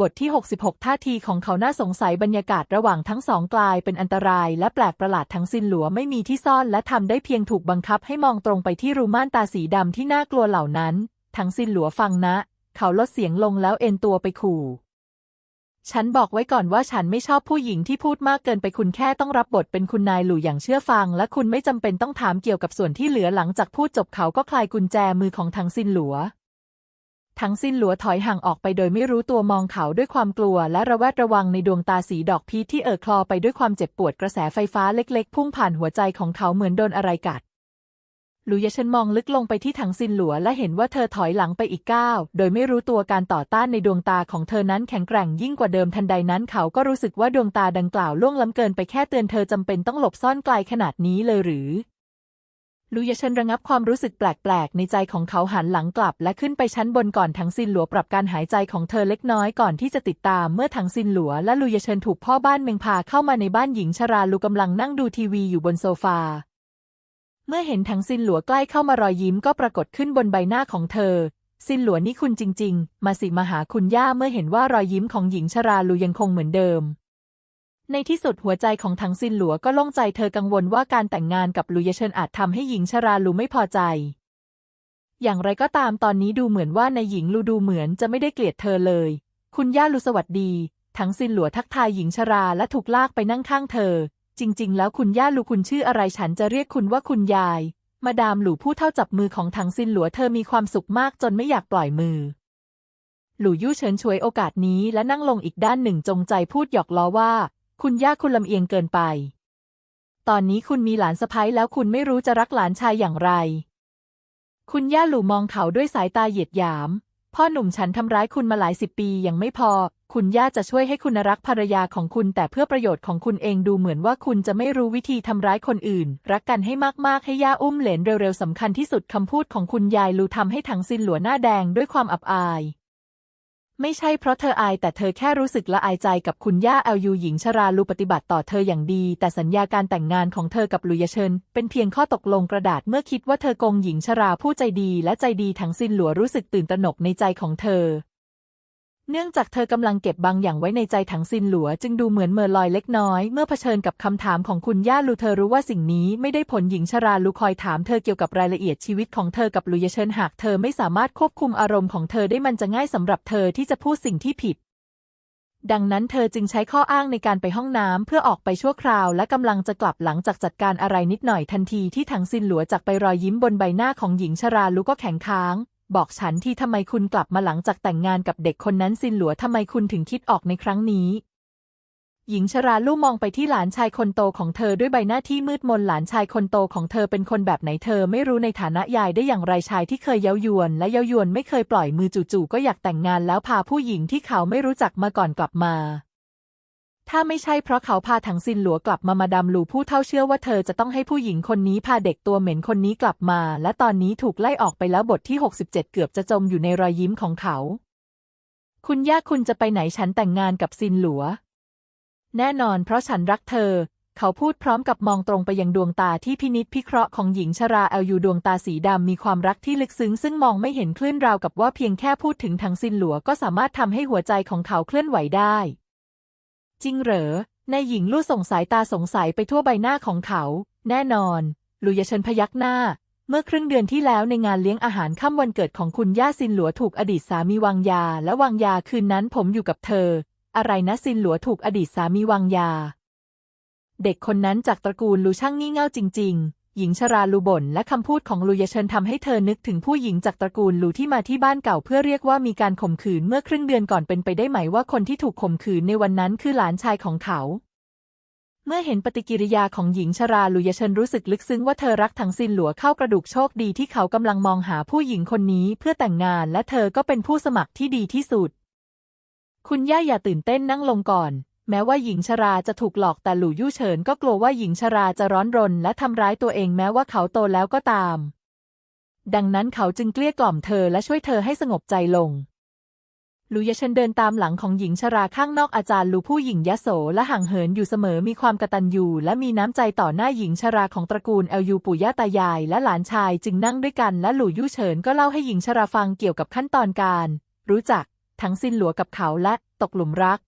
บทที่ 66 ท่าทีของเขาน่าสงสัยบรรยากาศระหว่างทั้งสองกลายเป็นอันตรายและแปลกประหลาดทั้งสิ้นหลัวไม่มีที่ซ่อนและทำได้เพียงถูกบังคับให้มองตรงไปที่รูม่านตาสีดำที่น่ากลัวเหล่านั้น ทั้งสิ้นหลัวฟังนะ เขาลดเสียงลงแล้วเอ็นตัวไปขู่ฉันบอกไว้ก่อนว่าฉันไม่ชอบผู้หญิงที่พูดมากเกินไปคุณแค่ต้องรับบทเป็นคุณนายหลู่อย่างเชื่อฟัง และคุณไม่จำเป็นต้องถามเกี่ยวกับส่วนที่เหลือหลังจากพูดจบเขาก็คลายกุญแจมือของทั้งสิ้นหลัว ทั้งสิ้นหลัวถอยห่างออกไปโดยไม่รู้ตัวมองเขาด้วยความกลัว และระแวดระวังในดวงตาสีดอกพีที่เอ่อคลอไปด้วยความเจ็บปวดกระแสไฟฟ้าเล็กๆ พุ่งผ่านหัวใจของเขาเหมือนโดนอะไรกัดหลุยเฉินมองลึกลงไปที่ถังซินหลัวและเห็นว่าเธอถอยหลังไปอีกก้าวโดยไม่รู้ตัวการต่อต้านในดวงตาของเธอนั้นแข็งแกร่งยิ่งกว่าเดิมทันใดนั้นเขาก็รู้สึกว่าดวงตาดังกล่าวล่วงล้ำเกินไปแค่เตือนเธอจำเป็นต้องหลบซ่อนไกลขนาดนี้เลยหรือ ลุยเฉินระงับความรู้สึกแปลก ๆ ในใจของเขาหันหลังกลับ และขึ้นไปชั้นบนก่อนถังซินหลัวปรับการหายใจของเธอเล็กน้อยก่อนที่จะติดตามเมื่อถังซินหลัวและลุยเฉินถูกพ่อบ้านเมงพาเข้ามาในบ้านหญิงชราลูกำลังนั่งดูทีวีอยู่บนโซฟา เมื่อเห็นทังซินหลัวใกล้เข้ามารอยยิ้มก็ปรากฏขึ้นบนใบหน้าของเธอ ซินหลัวนี่คุณจริง ๆ มาสิมาหาคุณย่าเมื่อเห็นว่ารอยยิ้มของหญิงชราลูยังคงเหมือนเดิม ในที่สุดหัวใจของทั้งซินหลัวก็โล่งใจเธอกังวลว่าการแต่งงานกับลุยเชินอาจทำให้หญิงชราลูไม่พอใจ อย่างไรก็ตามตอนนี้ดูเหมือนว่าในหญิงลูดูเหมือนจะไม่ได้เกลียดเธอเลย คุณย่าลูสวัสดีทั้งซินหลัวทักทายหญิงชราและถูกลากไปนั่งข้างเธอ จริง ๆ แล้วคุณย่าลูคุณชื่ออะไรฉันจะเรียกคุณว่าคุณยาย มาดามหลู่ผู้เท่าจับมือของถังซินหลัวเธอมีความสุขมากจนไม่อยากปล่อยมือหลู่ยู่เฉินช่วยโอกาสนี้และนั่งลงอีกด้านหนึ่งจงใจพูดหยอกล้อว่า คุณย่าคุณลำเอียงเกินไป ตอนนี้คุณมีหลานสะพ้ยแล้วคุณไม่รู้จะรักหลานชายอย่างไร คุณย่าหลู่มองเขาด้วยสายตาเหยียดหยาม พ่อหนุ่มฉันทำร้ายคุณมาหลายสิบปียังไม่พอ คุณย่าจะช่วยให้คุณรักภรรยาของคุณ แต่เพื่อประโยชน์ของคุณเองดูเหมือนว่าคุณจะไม่รู้วิธีทำร้ายคนอื่น รักกันให้มากๆให้ย่าอุ้มเหลนเร็วๆสำคัญที่สุดคำพูดของคุณยายลูทำให้ถังซินหลัวหน้าแดงด้วยความอับอาย ไม่ใช่เพราะเธออายแต่เธอแค่รู้สึกละอายใจกับคุณย่าเอลยูหญิงชราลูปฏิบัติต่อเธออย่างดี แต่สัญญาการแต่งงานของเธอกับลุยเชินเป็นเพียงข้อตกลงกระดาษเมื่อคิดว่าเธอโกงหญิงชราผู้ใจดีและใจดีทั้งสิ้นหลัวรู้สึกตื่นตระหนกในใจของเธอ เนื่องจากเธอกำลังเก็บบางอย่างไว้ในใจถังซินหลัว จึงดูเหมือนเมอลอยเล็กน้อย เมื่อเผชิญกับคำถามของคุณย่าลูเธอรู้ว่าสิ่งนี้ไม่ได้ผลหญิงชราลูคอยถามเธอเกี่ยวกับรายละเอียดชีวิตของเธอกับลุยเชินหากเธอไม่สามารถควบคุมอารมณ์ของเธอได้มันจะง่ายสำหรับเธอที่จะพูดสิ่งที่ผิด ดังนั้นเธอจึงใช้ข้ออ้างในการไปห้องน้ำเพื่อออกไปชั่วคราว และกำลังจะกลับหลังจากจัดการอะไรนิดหน่อยทันทีที่ถังซินหลัวจากไปรอยยิ้มบนใบหน้าของหญิงชราลูก็แข็งค้าง บอกฉันที่ทำไมคุณกลับมาหลังจากแต่งงานกับเด็กคนนั้นซินหลัวทำไมคุณถึงคิดออกในครั้งนี้ หญิงชราลู่มองไปที่หลานชายคนโตของเธอด้วยใบหน้าที่มืดมนหลานชายคนโตของเธอเป็นคนแบบไหนเธอไม่รู้ในฐานะยายได้อย่างไรชายที่เคยเย้ายวนและเย้ายวนไม่เคยปล่อยมือจู่ๆก็อยากแต่งงานแล้วพาผู้หญิงที่เขาไม่รู้จักมาก่อนกลับมา ถ้าไม่ใช่เพราะเขาพาถังซินหลัวกลับมามาดามหลูผู้เท่าเชื่อว่าเธอจะต้องให้ผู้หญิงคนนี้พาเด็กตัวเหม็นคนนี้กลับมา และตอนนี้ถูกไล่ออกไปแล้วบทที่ 67 เกือบจะจมอยู่ในรอยยิ้มของเขา คุณย่าคุณจะไปไหนฉันแต่งงานกับซินหลัว แน่นอนเพราะฉันรักเธอ เขาพูดพร้อมกับมองตรงไปยังดวงตาที่พินิษพิเคราะห์ของหญิงชราเอลยูดวงตาสีดำมีความรักที่ลึกซึ้งซึ่งมองไม่เห็นคลื่นราวกับว่าเพียงแค่พูดถึงทางซินหลัวก็สามารถทำให้หัวใจของเขาเคลื่อนไหวได้ จริงเหรอนายหญิงลู่ส่งสายตาสงสัยไปทั่วใบหน้าของเขา แน่นอนลุยเชิญพยักหน้า เมื่อครึ่งเดือนที่แล้วในงานเลี้ยงอาหารค่ำวันเกิดของคุณย่าซินหลัวถูกอดีตสามีวางยา และวางยาคืนนั้นผมอยู่กับเธอ อะไรนะซินหลัวถูกอดีตสามีวางยา เด็กคนนั้นจากตระกูลลูช่างงี่เง่าจริง ๆ หญิงชราลูบ่นและคำพูดของลูยเชิญทำให้เธอนึกถึงผู้หญิงจากตระกูลลูที่มาที่บ้านเก่าเพื่อเรียกว่ามีการข่มขืนเมื่อครึ่งเดือนก่อนเป็นไปได้ไหมว่าคนที่ถูกข่มขืนในวันนั้นคือหลานชายของเขา เมื่อเห็นปฏิกิริยาของหญิงชราลุยเชิญรู้สึกลึกซึ้งว่าเธอรักทั้งซินหลัวเข้ากระดูกโชคดีที่เขากำลังมองหาผู้หญิงคนนี้เพื่อแต่งงานและเธอก็เป็นผู้สมัครที่ดีที่สุด คุณย่าอย่าตื่นเต้นนั่งลงก่อน แม้ว่าหญิงชราจะถูกหลอกแต่หลู่ยู่เฉินก็กลัวว่าหญิงชราจะร้อนรนและทำร้ายตัวเองแม้ว่าเขาโตแล้วก็ตาม ดังนั้นเขาจึงเกลี้ยกล่อมเธอและช่วยเธอให้สงบใจลงลูยเชันเดินตามหลังของหญิงชราข้างนอกอาจารย์ลูผู้หญิงยโสและห่างเหินอยู่เสมอมีความกตัญญูและมีน้ำใจต่อหน้าหญิงชราของตระกูลเอลยูปู่ย่าตายายและหลานชายจึงนั่งด้วยกันและหลู่ยู่เฉินก็เล่าให้หญิงชราฟังเกี่ยวกับขั้นตอนการ รู้จัก ทั้งซินหลัวกับเขาและตกหลุมรัก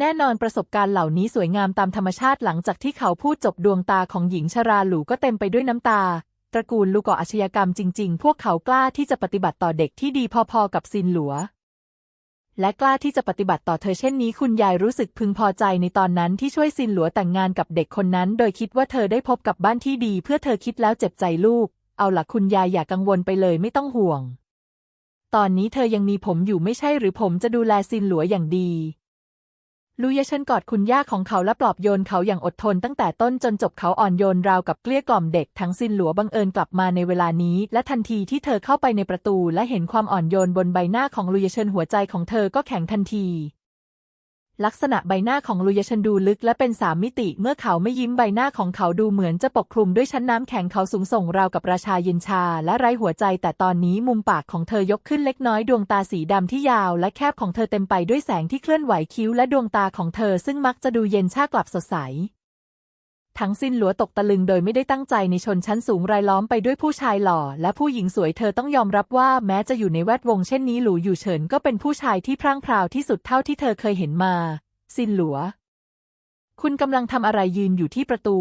แน่นอนประสบการณ์เหล่านี้สวยงามตามธรรมชาติหลังจากที่เขาพูดจบดวงตาของหญิงชราหลูก็เต็มไปด้วยน้ำตา ตระกูลลูกก่ออาชญากรรมจริง ๆ พวกเขากล้าที่จะปฏิบัติต่อเด็กที่ดีพอๆกับซินหลัว และกล้าที่จะปฏิบัติต่อเธอเช่นนี้คุณยายรู้สึกพึงพอใจในตอนนั้นที่ช่วยซินหลัวแต่งงานกับเด็กคนนั้น โดยคิดว่าเธอได้พบกับบ้านที่ดี เพื่อเธอคิดแล้วเจ็บใจลูก เอาล่ะคุณยายอย่ากังวลไปเลยไม่ต้องห่วง ตอนนี้เธอยังมีผมอยู่ไม่ใช่หรือผมจะดูแลซินหลัวอย่างดี ลุยะเชนกอดคุณย่าของเขาและปลอบโยนเขาอย่างอดทนตั้งแต่ต้นจนจบเขาอ่อนโยนราวกับเกลี้ยกล่อมเด็กทั้งซินหลัวบังเอิญกลับมาในเวลานี้ และทันทีที่เธอเข้าไปในประตูและเห็นความอ่อนโยนบนใบหน้าของลุยะเชิญหัวใจของเธอก็แข็งทันที ลักษณะใบหน้าของลุยชันดูลึกและเป็นสามมิติ เมื่อเขาไม่ยิ้มใบหน้าของเขาดูเหมือนจะปกคลุมด้วยชั้นน้ำแข็งเขาสูงส่งราวกับราชาเย็นชาและไร้หัวใจ แต่ตอนนี้มุมปากของเธอยกขึ้นเล็กน้อยดวงตาสีดำที่ยาว และแคบของเธอเต็มไปด้วยแสงที่เคลื่อนไหวคิ้วและดวงตาของเธอซึ่งมักจะดูเย็นชากลับสดใส ทั้งสิ้นหลัวตกตะลึงโดยไม่ได้ตั้งใจในชนชั้นสูงรายล้อมไปด้วยผู้ชายหล่อ และผู้หญิงสวยเธอต้องยอมรับว่าแม้จะอยู่ในแวดวงเช่นนี้หลูอยู่เฉินก็เป็นผู้ชายที่พร่างพราวที่สุดเท่าที่เธอเคยเห็นมา ซินหลัว คุณกำลังทำอะไรยืนอยู่ที่ประตู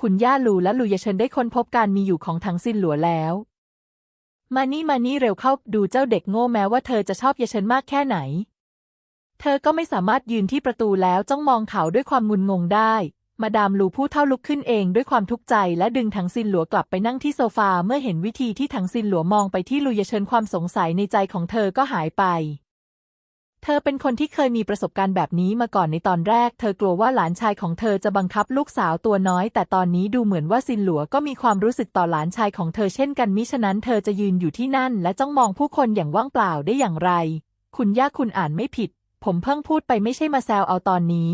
คุณย่าหลูและหลูยเฉินได้ค้นพบการมีอยู่ของทั้งซินหลัวแล้ว มานี่มานี่เร็วเข้าดูเจ้าเด็กโง่แม้ว่าเธอจะชอบยเฉินมากแค่ไหน เธอก็ไม่สามารถยืนที่ประตูแล้วจ้องมองเขาด้วยความงุนงงได้ มาดามลูผู้เท่าลุกขึ้นเองด้วยความทุกข์ใจและดึงถังซินหลัวกลับไปนั่งที่โซฟาเมื่อเห็นวิธีที่ถังซินหลัวมองไปที่ลูยเฉินความสงสัยในใจของเธอก็หายไป เธอเป็นคนที่เคยมีประสบการณ์แบบนี้มาก่อนในตอนแรก เธอกลัวว่าหลานชายของเธอจะบังคับลูกสาวตัวน้อย แต่ตอนนี้ดูเหมือนว่าซินหลัวก็มีความรู้สึกต่อหลานชายของเธอเช่นกันมิฉะนั้นเธอจะยืนอยู่ที่นั่น และจ้องมองผู้คนอย่างว่างเปล่าได้อย่างไร คุณย่าคุณอ่านไม่ผิด ผมเพิ่งพูดไปไม่ใช่มาแซวเอาตอนนี้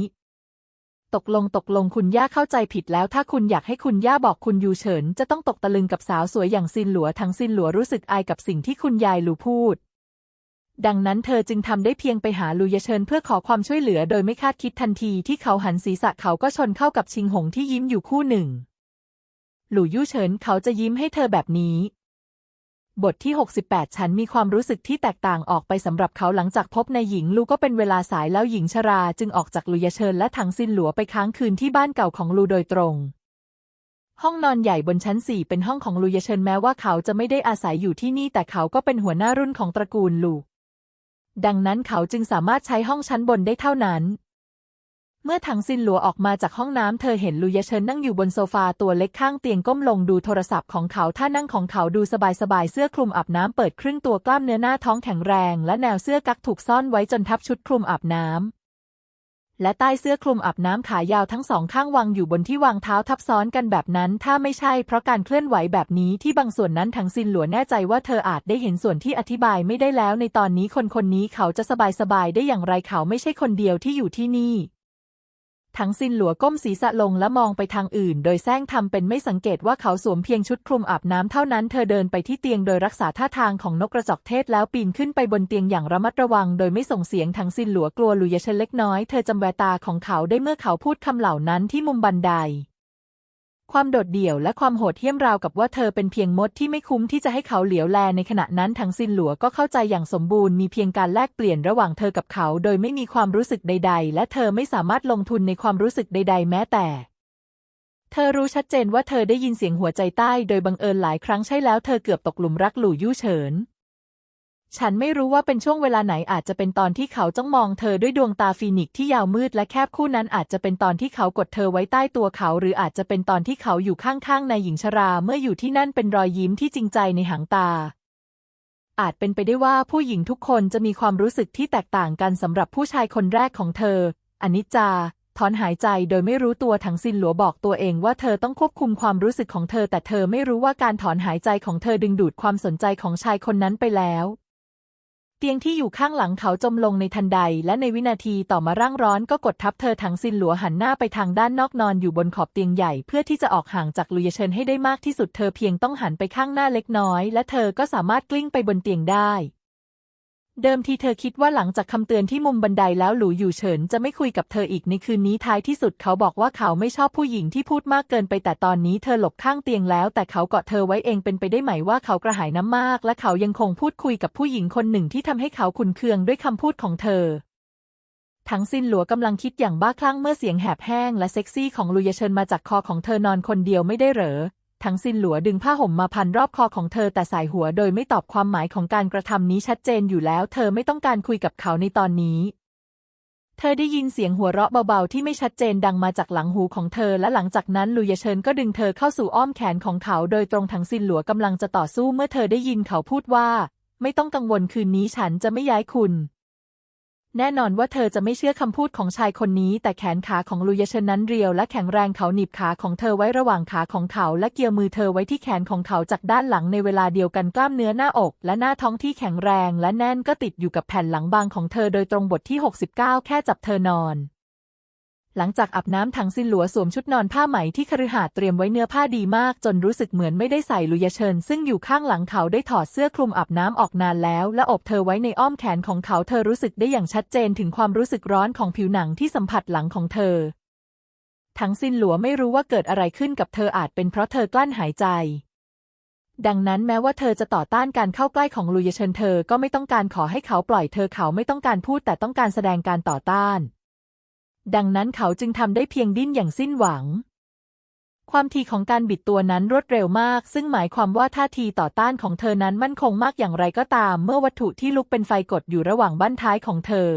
ตกลงตกลงคุณย่าเข้าใจผิดแล้วถ้าคุณอยากให้คุณย่าบอกคุณยูเฉิน จะต้องตกตะลึงกับสาวสวยอย่างซินหลัวทั้งซินหลัวรู้สึกอายกับสิ่งที่คุณยายลูพูด ดังนั้นเธอจึงทำได้เพียงไปหาลูยเชิญเพื่อขอความช่วยเหลือโดยไม่คาดคิดทันทีที่เขาหันศีรษะเขาก็ชนเข้ากับชิงหงที่ยิ้มอยู่คู่หนึ่ง หลู่ยู่เฉินเขาจะยิ้มให้เธอแบบนี้ บทที่ 68 ฉันมีความรู้สึกที่แตกต่างออกไปสำหรับเขาหลังจากพบในายหญิงลูก็เป็นเวลาสายแล้วหญิงชราจึงออกจากลูยเชิญและถังซินหลัวไปค้างคืนที่บ้านเก่าของลูโดยตรง ห้องนอนใหญ่บนชั้นสี่เป็นห้องของลูยเชิญแม้ว่าเขาจะไม่ได้อาศัยอยู่ที่นี่แต่เขาก็เป็นหัวหน้ารุ่นของตระกูลลูดังนั้นเขาจึงสามารถใช้ห้องชั้นบนได้เท่านั้น เมื่อถังซินหลัวออกมาจากห้องน้ำเธอเห็นลูยเชิญนั่งอยู่บนโซฟาตัวเล็กข้างเตียงก้มลงดูโทรศัพท์ของเขาท่านั่งของเขาดูสบายๆเสื้อคลุมอาบน้ำเปิดครึ่งตัวกล้ามเนื้อหน้าท้องแข็งแรง และแนวเสื้อกั๊กถูกซ่อนไว้จนทับชุดคลุมอาบน้ำและใต้เสื้อคลุมอาบน้ำขายาวทั้งสองข้างวางอยู่บนที่วางเท้าทับซ้อนกันแบบนั้น ถ้าไม่ใช่เพราะการเคลื่อนไหวแบบนี้ที่บางส่วนนั้นถังซินหลัวแน่ใจว่าเธออาจได้เห็นส่วนที่อธิบายไม่ได้แล้ว ในตอนนี้คนคนนี้เขาจะสบายๆได้อย่างไรเขาไม่ใช่คนเดียวที่อยู่ที่นี่ ทั้งซินหลัวก้มศีรษะลงและมองไปทางอื่น โดยแซงทำเป็นไม่สังเกตว่าเขาสวมเพียงชุดคลุมอาบน้ำเท่านั้นเธอเดินไปที่เตียงโดยรักษาท่าทางของนกกระจอกเทศแล้วปีนขึ้นไปบนเตียงอย่างระมัดระวัง โดยไม่ส่งเสียงทั้งซินหลัวกลัวลุยเชนเล็กน้อยเธอจำแววตาของเขาได้เมื่อเขาพูดคำเหล่านั้นที่มุมบันได ความโดดเดี่ยวและความโหดเหี้ยมราวกับว่าเธอเป็นเพียงมดที่ไม่คุ้มที่จะให้เขาเหลียวแลในขณะนั้นทั้งซินหลัวก็เข้าใจอย่างสมบูรณ์มีเพียงการแลกเปลี่ยนระหว่างเธอกับเขา โดยไม่มีความรู้สึกใด ๆ และเธอไม่สามารถลงทุนในความรู้สึกใด ๆ แม้แต่ เธอรู้ชัดเจนว่าเธอได้ยินเสียงหัวใจใต้ โดยบังเอิญหลายครั้งใช่แล้วเธอเกือบตกหลุมรักหลู่ยู่เฉิน ฉันไม่รู้ว่าเป็นช่วงเวลาไหนอาจจะเป็นตอนที่เขาจ้องมองเธอด้วยดวงตาฟีนิกซ์ที่ยาวมืดและแคบคู่นั้นอาจจะเป็นตอนที่เขากดเธอไว้ใต้ตัวเขา หรืออาจจะเป็นตอนที่เขาอยู่ข้างๆในายหญิงชราเมื่ออยู่ที่นั่นเป็นรอยยิ้มที่จริงใจในหางตา อาจเป็นไปได้ว่าผู้หญิงทุกคนจะมีความรู้สึกที่แตกต่างกันสำหรับผู้ชายคนแรกของเธออนิจจาถอนหายใจโดยไม่รู้ตัวถังซินหลัวบอกตัวเองว่าเธอต้องควบคุมความรู้สึกของเธอ แต่เธอไม่รู้ว่าการถอนหายใจของเธอดึงดูดความสนใจของชายคนนั้นไปแล้ว เตียงที่อยู่ข้างหลังเขาจมลงในทันใด และในวินาทีต่อมาร่างร้อนก็กดทับเธอถังซินหลัวหันหน้าไปทางด้านนอกนอนอยู่บนขอบเตียงใหญ่ เพื่อที่จะออกห่างจากลุยเชิญให้ได้มากที่สุดเธอเพียงต้องหันไปข้างหน้าเล็กน้อย และเธอก็สามารถกลิ้งไปบนเตียงได้ เดิมทีเธอคิดว่าหลังจากคำเตือนที่มุมบันไดแล้วหลูอยู่เฉินจะไม่คุยกับเธออีกในคืนนี้ท้ายที่สุดเขาบอกว่าเขาไม่ชอบผู้หญิงที่พูดมากเกินไปแต่ตอนนี้เธอหลบข้างเตียงแล้ว แต่เขาเกาะเธอไว้เองเป็นไปได้ไหมว่าเขากระหายน้ำมาก และเขายังคงพูดคุยกับผู้หญิงคนหนึ่งที่ทำให้เขาขุนเคืองด้วยคำพูดของเธอทั้งซินหลัวกำลังคิดอย่างบ้าคลั่งเมื่อเสียงแหบแห้งและเซ็กซี่ของลุยเชิญมาจากคอของเธอนอนคนเดียวไม่ได้เหรอ ทั้งซินหลัวดึงผ้าห่มมาพันรอบคอของเธอแต่สายหัวโดยไม่ตอบความหมายของการกระทำนี้ชัดเจนอยู่แล้ว เธอไม่ต้องการคุยกับเขาในตอนนี้ เธอได้ยินเสียงหัวเราะเบาๆ ที่ไม่ชัดเจนดังมาจากหลังหูของเธอ และหลังจากนั้นลุยเชิญก็ดึงเธอเข้าสู่อ้อมแขนของเขา โดยตรงทั้งซินหลัวกำลังจะต่อสู้เมื่อเธอได้ยินเขาพูดว่า ไม่ต้องกังวลคืนนี้ฉันจะไม่ย้ายคุณ แน่นอนว่าเธอจะไม่เชื่อคำพูดของชายคนนี้ แต่แขนขาของลุยเชนนั้นเรียวและแข็งแรงเขาหนีบขาของเธอไว้ระหว่างขาของเขา และเกี่ยวมือเธอไว้ที่แขนของเขาจากด้านหลังในเวลาเดียวกันกล้ามเนื้อหน้าอก และหน้าท้องที่แข็งแรง และแน่นก็ติดอยู่กับแผ่นหลังบางของเธอโดยตรงบทที่ 69 แค่จับเธอนอน หลังจากอาบน้ำถังซินหลัวสวมชุดนอนผ้าไหมที่คฤหาสน์เตรียมไว้เนื้อผ้าดีมาก จนรู้สึกเหมือนไม่ได้ใส่ลุยเชิญ ซึ่งอยู่ข้างหลังเขาได้ถอดเสื้อคลุมอาบน้ำออกนานแล้ว และอบเธอไว้ในอ้อมแขนของเขาเธอรู้สึกได้อย่างชัดเจนถึงความรู้สึกร้อนของผิวหนังที่สัมผัสหลังของเธอ ทั้งซินหลัวไม่รู้ว่าเกิดอะไรขึ้นกับเธออาจเป็นเพราะเธอกลั้นหายใจ ดังนั้นแม้ว่าเธอจะต่อต้านการเข้าใกล้ของลุยเชิญเธอก็ไม่ต้องการขอให้เขาปล่อยเธอเขาไม่ต้องการพูดแต่ต้องการแสดงการต่อต้าน ดังนั้นเขาจึงทำได้เพียงดิ้นอย่างสิ้นหวัง ความทีของการบิดตัวนั้นรวดเร็วมาก ซึ่งหมายความว่าท่าทีต่อต้านของเธอนั้นมั่นคงมากอย่างไรก็ตาม เมื่อวัตถุที่ลุกเป็นไฟกดอยู่ระหว่างบั้นท้ายของเธอ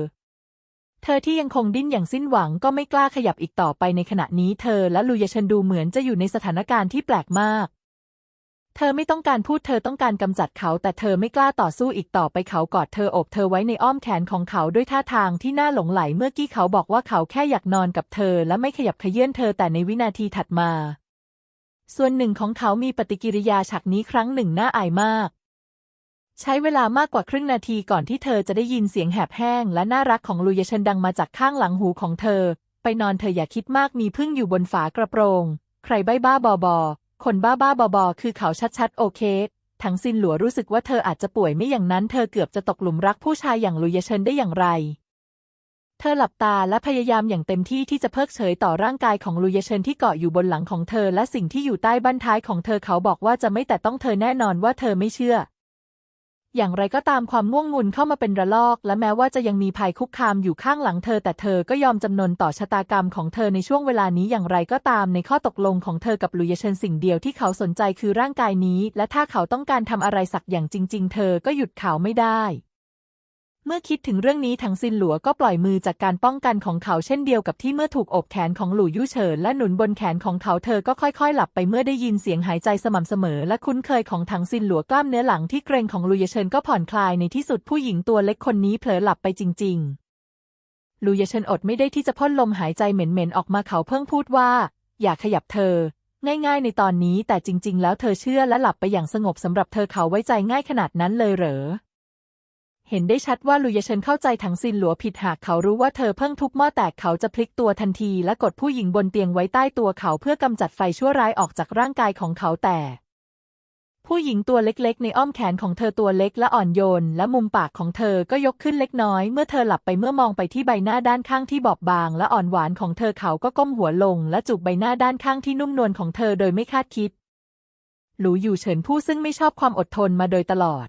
เธอที่ยังคงดิ้นอย่างสิ้นหวังก็ไม่กล้าขยับอีกต่อไปในขณะนี้เธอและลุยเชนดูเหมือนจะอยู่ในสถานการณ์ที่แปลกมาก เธอไม่ต้องการพูดเธอต้องการกำจัดเขาแต่เธอไม่กล้าต่อสู้อีกต่อไปเขากอดเธออบเธอไว้ในอ้อมแขนของเขาด้วยท่าทางที่น่าหลงไหลเมื่อกี้เขาบอกว่าเขาแค่อยากนอนกับเธอและไม่ขยับเขยื่อนเธอแต่ในวินาทีถัดมา ส่วนหนึ่งของเขามีปฏิกิริยาฉากนี้ครั้งหนึ่งน่าอายมาก ใช้เวลามากกว่าครึ่งนาทีก่อนที่เธอจะได้ยินเสียงแหบแห้งและน่ารักของลุยเชนดังมาจากข้างหลังหูของเธอ ไปนอนเธออย่าคิดมากมีพึ่งอยู่บนฝากระโปรง ใครใบ้บ้าบอบอ คนบ้าบ้าบอบอคือเขาชัดๆ โอเค ทั้งซินหลัวรู้สึกว่าเธออาจจะป่วยไม่อย่างนั้นเธอเกือบจะตกหลุมรักผู้ชายอย่างลุยเชินได้อย่างไร เธอหลับตาและพยายามอย่างเต็มที่ที่จะเพิกเฉยต่อร่างกายของลุยเชินที่เกาะอยู่บนหลังของเธอและสิ่งที่อยู่ใต้บั้นท้ายของเธอเขาบอกว่าจะไม่แต่ต้องเธอแน่นอนว่าเธอไม่เชื่อ อย่างไรก็ตามความง่วงงุนเข้ามาเป็นระลอก และแม้ว่าจะยังมีภัยคุกคามอยู่ข้างหลังเธอ แต่เธอก็ยอมจำนนต่อชะตากรรมของเธอในช่วงเวลานี้อย่างไรก็ตามในข้อตกลงของเธอกับลุยเชนสิ่งเดียวที่เขาสนใจคือร่างกายนี้ และถ้าเขาต้องการทำอะไรสักอย่างจริง ๆ เธอก็หยุดเขาไม่ได้ เมื่อคิดถึงเรื่องนี้ถังซินหลัวก็ปล่อยมือจากการป้องกันของเขาเช่นเดียวกับที่เมื่อถูกอบแขนของหลู่ยู่เฉินและหนุนบนแขนของเขาเธอก็ค่อยๆ หลับไปเมื่อได้ยินเสียงหายใจสม่ำเสมอ และคุ้นเคยของถังซินหลัวกล้ามเนื้อหลังที่เกรงของหลุยเฉินก็ผ่อนคลายในที่สุดผู้หญิงตัวเล็กคนนี้เผลอหลับไปจริง ๆ หลุยเฉินอดไม่ได้ที่จะพ่นลมหายใจเหม็นๆออกมาเขาเพิ่งพูดว่า อย่าขยับเธอ ง่าย ๆ ในตอนนี้แต่จริง ๆ แล้วเธอเชื่อและหลับไปอย่างสงบสำหรับเธอเขาไว้ใจง่ายขนาดนั้นเลยเหรอ เห็นได้ชัดว่าลุยเชินเข้าใจถังซินหลัวผิดหากเขารู้ว่าเธอเพิ่งทุบหม้อแตกเขาจะพลิกตัวทันทีและกดผู้หญิงบนเตียงไว้ใต้ตัวเขาเพื่อกำจัดไฟชั่วร้ายออกจากร่างกายของเขาแต่ ผู้หญิงตัวเล็กๆ ในอ้อมแขนของเธอตัวเล็กและอ่อนโยน และมุมปากของเธอก็ยกขึ้นเล็กน้อย เมื่อเธอหลับไปเมื่อมองไปที่ใบหน้าด้านข้างที่บอบบาง และอ่อนหวานของเธอเขาก็ก้มหัวลง และจูบใบหน้าด้านข้างที่นุ่มนวลของเธอโดยไม่คาดคิดหลูอยู่เฉินผู้ซึ่งไม่ชอบความอดทนมาโดยตลอด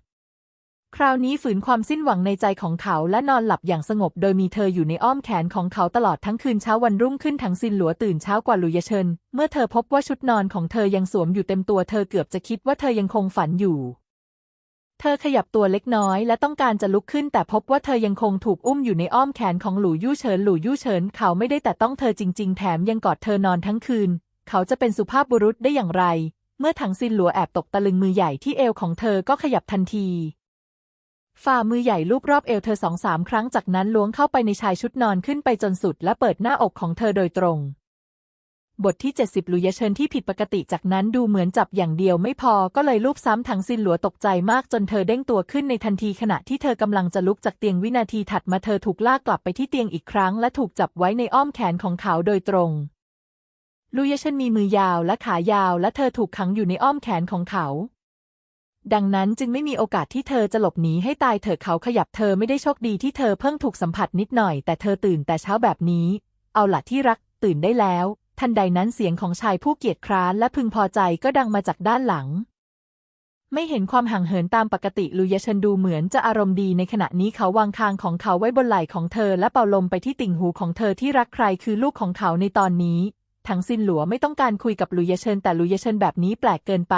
คราวนี้ฝืนความสิ้นหวังในใจของเขาและนอนหลับอย่างสงบ โดยมีเธออยู่ในอ้อมแขนของเขาตลอดทั้งคืนเช้าวันรุ่งขึ้นทั้งซินหลัวตื่นเช้ากว่าหลุยเชินเมื่อเธอพบว่าชุดนอนของเธอยังสวมอยู่เต็มตัวเธอเกือบจะคิดว่าเธอยังคงฝันอยู่ เธอขยับตัวเล็กน้อยและต้องการจะลุกขึ้น แต่พบว่าเธอยังคงถูกอุ้มอยู่ในอ้อมแขนของหลู่ยู่เฉินหลู่ยู่เฉินเขาไม่ได้แต่ต้องเธอจริง ๆ แถมยังกอดเธอนอนทั้งคืน เขาจะเป็นสุภาพบุรุษได้อย่างไร เมื่อถังซินหลัวแอบตกตะลึงมือใหญ่ที่เอวของเธอก็ขยับทันที ฝ่ามือใหญ่ลูบรอบเอวเธอสองสามครั้งจากนั้นล้วงเข้าไปในชายชุดนอนขึ้นไปจนสุดและเปิดหน้าอกของเธอโดยตรง บทที่ 70ลุยเชิญที่ผิดปกติจากนั้นดูเหมือนจับอย่างเดียวไม่พอก็เลยลูบซ้ำทั้งซินหลัวตกใจมากจนเธอเด้งตัวขึ้นในทันทีขณะที่เธอกำลังจะลุกจากเตียงวินาทีถัดมาเธอถูกลากกลับไปที่เตียงอีกครั้ง และถูกจับไว้ในอ้อมแขนของเขาโดยตรงลุยเชิญมีมือยาวและขายาวและเธอถูกขังอยู่ในอ้อมแขนของเขา ดังนั้นจึงไม่มีโอกาสที่เธอจะหลบหนีให้ตายเถอะเขาขยับเธอไม่ได้โชคดีที่เธอเพิ่งถูกสัมผัสนิดหน่อย แต่เธอตื่นแต่เช้าแบบนี้ เอาละที่รักตื่นได้แล้ว ทันใดนั้นเสียงของชายผู้เกียจคร้านและพึงพอใจก็ดังมาจากด้านหลัง ไม่เห็นความห่างเหินตามปกติลุยเชนดูเหมือนจะอารมณ์ดีในขณะนี้เขาวางคางของเขาไว้บนไหล่ของเธอและเป่าลมไปที่ติ่งหูของเธอที่รักใครคือลูกของเขาในตอนนี้ ทั้งสิ้นหลัวไม่ต้องการคุยกับลุยเชนแต่ลุยเชนแบบนี้แปลกเกินไป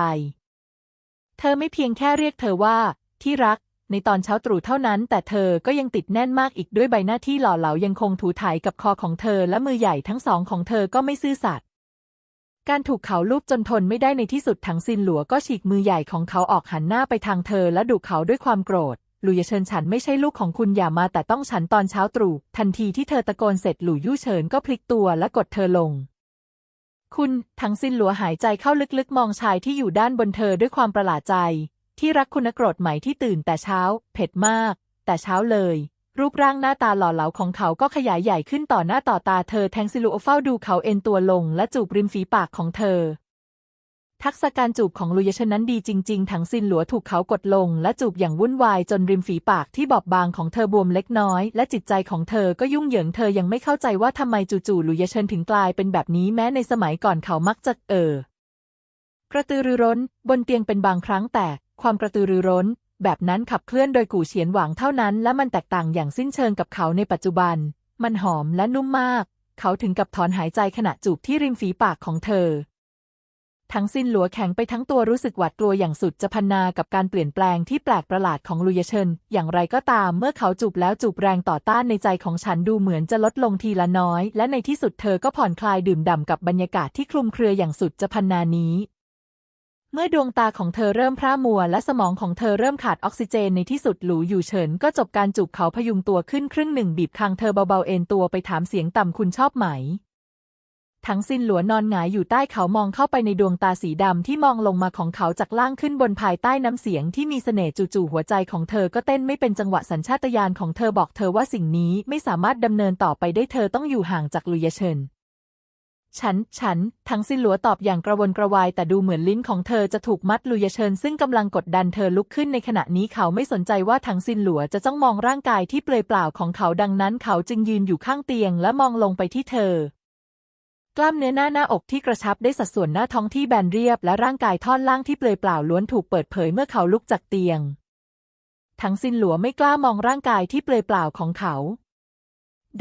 เธอไม่เพียงแค่เรียกเธอว่า ที่รัก ในตอนเช้าตรู่เท่านั้น แต่เธอก็ยังติดแน่นมากอีกด้วยใบหน้าที่หล่อเหลายังคงถูถ่ายกับคอของเธอและมือใหญ่ทั้งสองของเธอก็ไม่ซื่อสัตย์การถูกเขาลูบจนทนไม่ได้ในที่สุดทั้งซินหลัวก็ฉีกมือใหญ่ของเขาออกหันหน้าไปทางเธอและดุเขาด้วยความโกรธหลู่ยเฉินฉันไม่ใช่ลูกของคุณอย่ามาแต่ต้องฉันตอนเช้าตรู่ทันทีที่เธอตะโกนเสร็จหลู่ยู่เฉินก็พลิกตัวและกดเธอลง คุณทั้งสิ้นหลัวหายใจเข้าลึกๆ มองชายที่อยู่ด้านบนเธอด้วยความประหลาดใจ ที่รักคุณโกรธไหมที่ตื่นแต่เช้า เผ็ดมาก แต่เช้าเลย รูปร่างหน้าตาหล่อเหลาของเขาก็ขยายใหญ่ขึ้นต่อหน้าต่อตาเธอแทงซิลูเฝ้าดูเขาเอ็นตัวลงและจูบริมฝีปากของเธอ ทักษะการจูบของลุยชนั้นดีจริง ๆ ถังซินหลัวถูกเขากดลง และจูบอย่างวุ่นวายจนริมฝีปากที่บอบบางของเธอบวมเล็กน้อย และจิตใจของเธอก็ยุ่งเหยิงเธอยังไม่เข้าใจว่าทำไมจู่ๆลุยเชนถึงกลายเป็นแบบนี้แม้ในสมัยก่อนเขามักจะเออกระตือรือร้น บนเตียงเป็นบางครั้งแต่ ความกระตือรือร้น แบบนั้นขับเคลื่อนโดยกู่เฉียนหวังเท่านั้น และมันแตกต่างอย่างสิ้นเชิงกับเขาในปัจจุบัน มันหอมและนุ่มมาก เขาถึงกับถอนหายใจขณะจูบที่ริมฝีปากของเธอ ทั้งสิ้นหลัวแข็งไปทั้งตัวรู้สึกหวาดกลัวอย่างสุดจะพันนากับการเปลี่ยนแปลงที่แปลกประหลาดของลุยเชนอย่างไรก็ตามเมื่อเขาจูบแล้วจูบแรงต่อต้านในใจของฉันดูเหมือนจะลดลงทีละน้อย และในที่สุดเธอก็ผ่อนคลายดื่มด่ำกับบรรยากาศที่คลุมเครืออย่างสุดจะพันนานี้ เมื่อดวงตาของเธอเริ่มพร่ามัว และสมองของเธอเริ่มขาดออกซิเจนในที่สุดหลูอยู่เฉินก็จบการจูบเขาพยุงตัวขึ้นครึ่งหนึ่งบีบคางเธอเบาๆเอนตัวไปถามเสียงต่ำคุณชอบไหม ทั้งสิ้นหลัวนอนหงายอยู่ใต้เขามองเข้าไปในดวงตาสีดำที่มองลงมาของเขาจากล่างขึ้นบนภายใต้น้ำเสียงที่มีเสน่ห์จู่ๆหัวใจของเธอก็เต้นไม่เป็นจังหวะสัญชาตญาณของเธอบอกเธอว่าสิ่งนี้ไม่สามารถดำเนินต่อไปได้เธอต้องอยู่ห่างจากลุยเฉินฉัน ฉัน ทั้งสิ้นหลัวตอบอย่างกระวนกระวาย แต่ดูเหมือนลิ้นของเธอจะถูกมัดลุยเชิญซึ่งกำลังกดดันเธอลุกขึ้นในขณะนี้เขาไม่สนใจว่าทั้งสิ้นหลัวจะจ้องมองร่างกายที่เปลือยเปล่าของเขาดังนั้น เขาจึงยืนอยู่ข้างเตียงและมองลงไปที่เธอ กล้ามเนื้อหน้าหน้าอกที่กระชับได้สัดส่วนหน้าท้องที่แบนเรียบ และร่างกายท่อนล่างที่เปลือยเปล่าล้วนถูกเปิดเผยเมื่อเขาลุกจากเตียง ทั้งสิ้นหลัวไม่กล้ามองร่างกายที่เปลือยเปล่าของเขา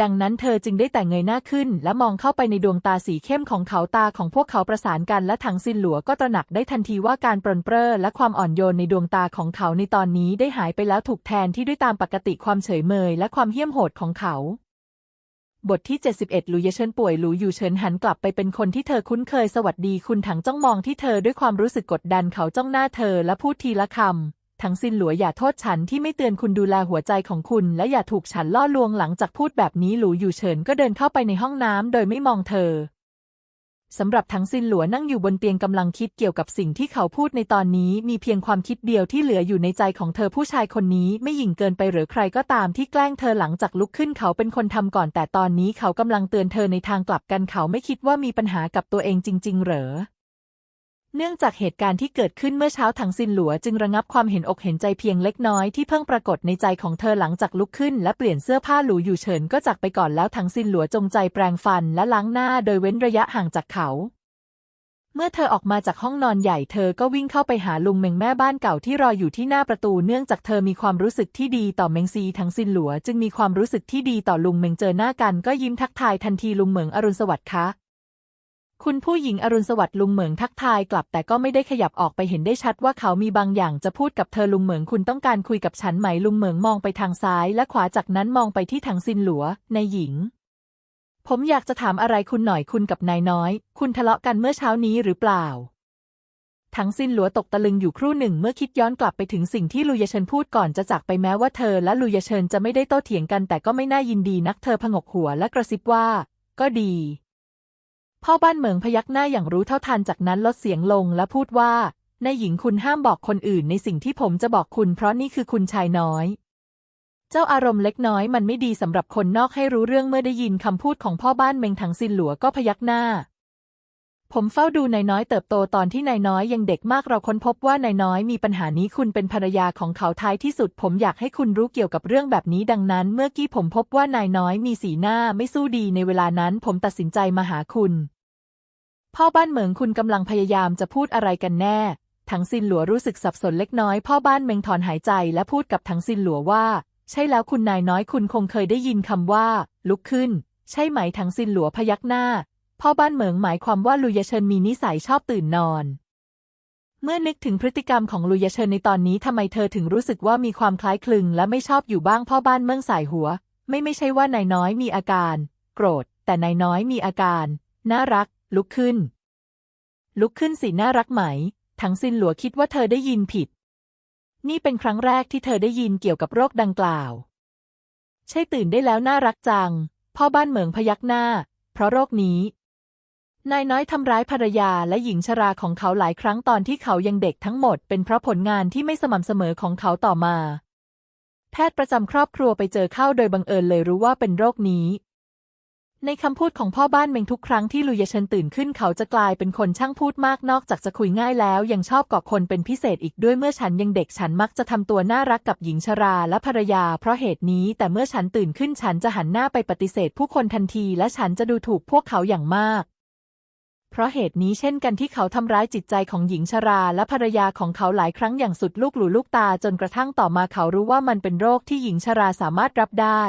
ดังนั้นเธอจึงได้แต่เงยหน้าขึ้น และมองเข้าไปในดวงตาสีเข้มของเขาตาของพวกเขาประสานกันและถังซินหลัวก็ตระหนักได้ทันทีว่าการปรนเปรอและความอ่อนโยนในดวงตาของเขาในตอนนี้ได้หายไปแล้วถูกแทนที่ด้วยตามปกติความเฉยเมยและความเหี้ยมโหดของเขา บทที่ 71 หลูเยเชินป่วยหลูอยู่เฉินหันกลับไปเป็นคนที่เธอคุ้นเคยสวัสดีคุณถังจ้องมองที่เธอด้วยความรู้สึกกดดันเขาจ้องหน้าเธอและพูดทีละคำทั้งสิ้นหลัวอย่าโทษฉันที่ไม่เตือนคุณดูแลหัวใจของคุณ และอย่าถูกฉันล่อลวงหลังจากพูดแบบนี้หลูอยู่เฉินก็เดินเข้าไปในห้องน้ำโดยไม่มองเธอ สำหรับทั้งซินหลัวนั่งอยู่บนเตียงกำลังคิดเกี่ยวกับสิ่งที่เขาพูดในตอนนี้ มีเพียงความคิดเดียวที่เหลืออยู่ในใจของเธอผู้ชายคนนี้ไม่หยิ่งเกินไปหรือใครก็ตามที่แกล้งเธอหลังจากลุกขึ้นเขาเป็นคนทำก่อนแต่ตอนนี้เขากำลังเตือนเธอในทางกลับกันเขาไม่คิดว่ามีปัญหากับตัวเองจริง ๆ เหรอ เนื่องจากเหตุการณ์ที่เกิดขึ้นเมื่อเช้าถังซินหลัวจึงระงับความเห็นอกเห็นใจเพียงเล็กน้อยที่เพิ่งปรากฏในใจของเธอหลังจากลุกขึ้นและเปลี่ยนเสื้อผ้าหลูอยู่เฉินก็จากไปก่อนแล้วถังซินหลัวจงใจแปรงฟันและล้างหน้าโดยเว้นระยะห่างจากเขา เมื่อเธอออกมาจากห้องนอนใหญ่เธอก็วิ่งเข้าไปหาลุงเมงแม่บ้านเก่าที่รออยู่ที่หน้าประตูเนื่องจากเธอมีความรู้สึกที่ดีต่อเมงซีทั้งซินหลัวจึงมีความรู้สึกที่ดีต่อลุงเมงเจอหน้ากันก็ยิ้มทักทายทันทีลุงเหมิงอรุณสวัสดิ์คะ คุณผู้หญิงอรุณสวัสดิ์ลุงเหมิงทักทายกลับแต่ก็ไม่ได้ขยับออกไปเห็นได้ชัดว่าเขามีบางอย่างจะพูดกับเธอลุงเหมิงคุณต้องการคุยกับฉันไหมลุงเหมิงมองไปทางซ้ายและขวาจากนั้นมองไปที่ทางซินหลัวนายหญิง ผมอยากจะถามอะไรคุณหน่อยคุณกับนายน้อย คุณทะเลาะกันเมื่อเช้านี้หรือเปล่า ทั้งสิ้นหลัวตกตะลึงอยู่ครู่หนึ่งเมื่อคิดย้อนกลับไปถึงสิ่งที่ลุยเชิญพูดก่อนจะจากไปแม้ว่าเธอและลุยเชิญจะไม่ได้โต้เถียงกันแต่ก็ไม่น่ายินดีนักเธอผงกหัวและกระซิบว่า ก็ดี พ่อบ้านเหมิงพยักหน้าอย่างรู้เท่าทันจากนั้นลดเสียงลงและพูดว่านายหญิงคุณห้ามบอกคนอื่นในสิ่งที่ผมจะบอกคุณเพราะนี่คือคุณชายน้อย เจ้าอารมณ์เล็กน้อยมันไม่ดีสำหรับคนนอกให้รู้เรื่องเมื่อได้ยินคำพูดของพ่อบ้านเมงถังซินหลัวก็พยักหน้า ผมเฝ้าดูนายน้อยเติบโตตอนที่นายน้อยยังเด็กมากเราค้นพบว่านายน้อยมีปัญหานี้คุณเป็นภรรยาของเขาท้ายที่สุด ผมอยากให้คุณรู้เกี่ยวกับเรื่องแบบนี้ดังนั้น เมื่อกี้ผมพบว่านายน้อยมีสีหน้าไม่สู้ดีในเวลานั้น ผมตัดสินใจมาหาคุณ พ่อบ้านเหมิงคุณกำลังพยายามจะพูดอะไรกันแน่ถังซินหลัวรู้สึกสับสนเล็กน้อยพ่อบ้านเมงถอนหายใจและพูดกับถังซินหลัวว่า ใช่แล้วคุณนายน้อยคุณคงเคยได้ยินคำว่า ลุกขึ้น ใช่ไหมถังซินหลัวพยักหน้า พ่อบ้านเหมิงหมายความว่าลุยเชิญมีนิสัยชอบตื่นนอน เมื่อนึกถึงพฤติกรรมของลุยเชิญในตอนนี้ทำไมเธอถึงรู้สึกว่ามีความคล้ายคลึงและไม่ชอบอยู่บ้างพ่อบ้านเมืองสายหัว ไม่ไม่ใช่ว่านายน้อยมีอาการ โกรธ แต่นายน้อยมีอาการ น่ารัก ลุกขึ้น ลุกขึ้นสิน่ารักไหมถังซินหลัวคิดว่าเธอได้ยินผิด นี่เป็นครั้งแรกที่เธอได้ยินเกี่ยวกับโรคดังกล่าว ใช่ตื่นได้แล้วน่ารักจัง พ่อบ้านเหมิงพยักหน้า เพราะโรคนี้ นายน้อยทำร้ายภรรยาและหญิงชราของเขาหลายครั้งตอนที่เขายังเด็กทั้งหมดเป็นเพราะผลงานที่ไม่สม่ำเสมอของเขาต่อมา แพทย์ประจำครอบครัวไปเจอเข้าโดยบังเอิญเลยรู้ว่าเป็นโรคนี้ ในคำพูดของพ่อบ้านเมงทุกครั้งที่ลุยเชิญตื่นขึ้นเขาจะกลายเป็นคนช่างพูดมากนอกจากจะคุยง่ายแล้วยังชอบเกาะคนเป็นพิเศษอีกด้วยเมื่อฉันยังเด็กฉันมักจะทำตัวน่ารักกับหญิงชราและภรรยา เพราะเหตุนี้แต่เมื่อฉันตื่นขึ้นฉันจะหันหน้าไปปฏิเสธผู้คนทันที และฉันจะดูถูกพวกเขาอย่างมาก เพราะเหตุนี้เช่นกันที่เขาทำร้ายจิตใจของหญิงชราและภรรยาของเขาหลายครั้งอย่างสุดลูกหลูลูกตาจนกระทั่งต่อมาเขารู้ว่ามันเป็นโรคที่หญิงชราสามารถรับได้